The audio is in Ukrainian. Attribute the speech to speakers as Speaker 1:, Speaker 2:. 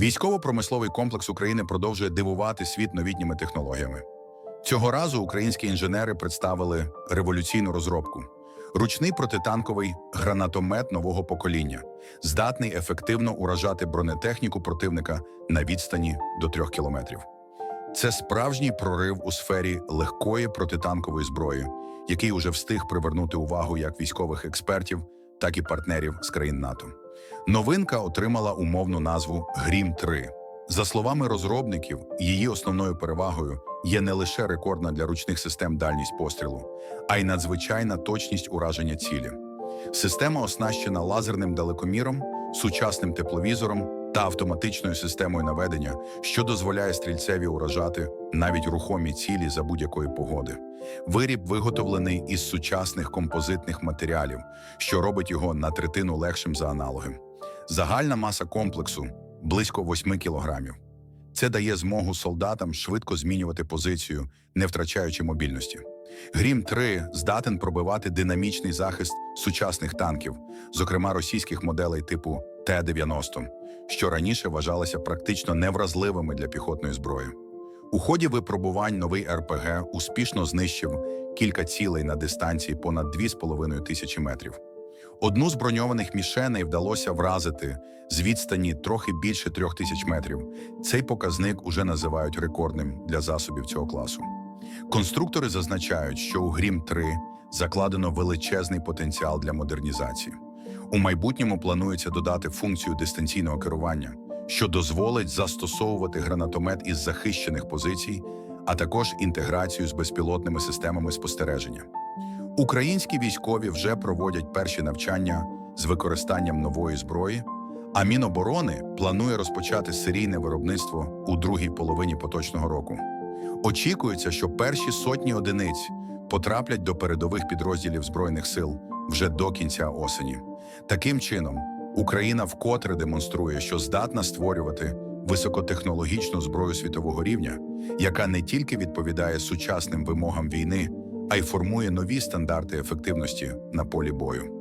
Speaker 1: Військово-промисловий комплекс України продовжує дивувати світ новітніми технологіями. Цього разу українські інженери представили революційну розробку: ручний протитанковий гранатомет нового покоління, здатний ефективно уражати бронетехніку противника на відстані до трьох кілометрів. Це справжній прорив у сфері легкої протитанкової зброї, який уже встиг привернути увагу як військових експертів, так і партнерів з країн НАТО. Новинка отримала умовну назву Грім 3 За словами розробників, її основною перевагою є не лише рекордна для ручних систем дальність пострілу, а й надзвичайна точність ураження цілі. Система оснащена лазерним далекоміром, сучасним тепловізором та автоматичною системою наведення, що дозволяє стрільцеві уражати навіть рухомі цілі за будь-якої погоди. Виріб виготовлений із сучасних композитних матеріалів, що робить його на третину легшим за аналоги. Загальна маса комплексу близько 8 кілограмів. Це дає змогу солдатам швидко змінювати позицію, не втрачаючи мобільності. Грім 3 здатен пробивати динамічний захист сучасних танків, зокрема російських моделей типу Т-90, що раніше вважалися практично невразливими для піхотної зброї. У ході випробувань новий РПГ успішно знищив кілька цілей на дистанції понад 2,5 тисячі метрів. Одну з броньованих мішеней вдалося вразити з відстані трохи більше трьох тисяч метрів. Цей показник уже називають рекордним для засобів цього класу. Конструктори зазначають, що у Грім 3 закладено величезний потенціал для модернізації. У майбутньому планується додати функцію дистанційного керування, що дозволить застосовувати гранатомет із захищених позицій, а також інтеграцію з безпілотними системами спостереження. Українські військові вже проводять перші навчання з використанням нової зброї, а Міноборони планує розпочати серійне виробництво у другій половині поточного року. Очікується, що перші сотні одиниць потраплять до передових підрозділів Збройних сил вже до кінця осені. Таким чином, Україна вкотре демонструє, що здатна створювати високотехнологічну зброю світового рівня, яка не тільки відповідає сучасним вимогам війни, а й формує нові стандарти ефективності на полі бою.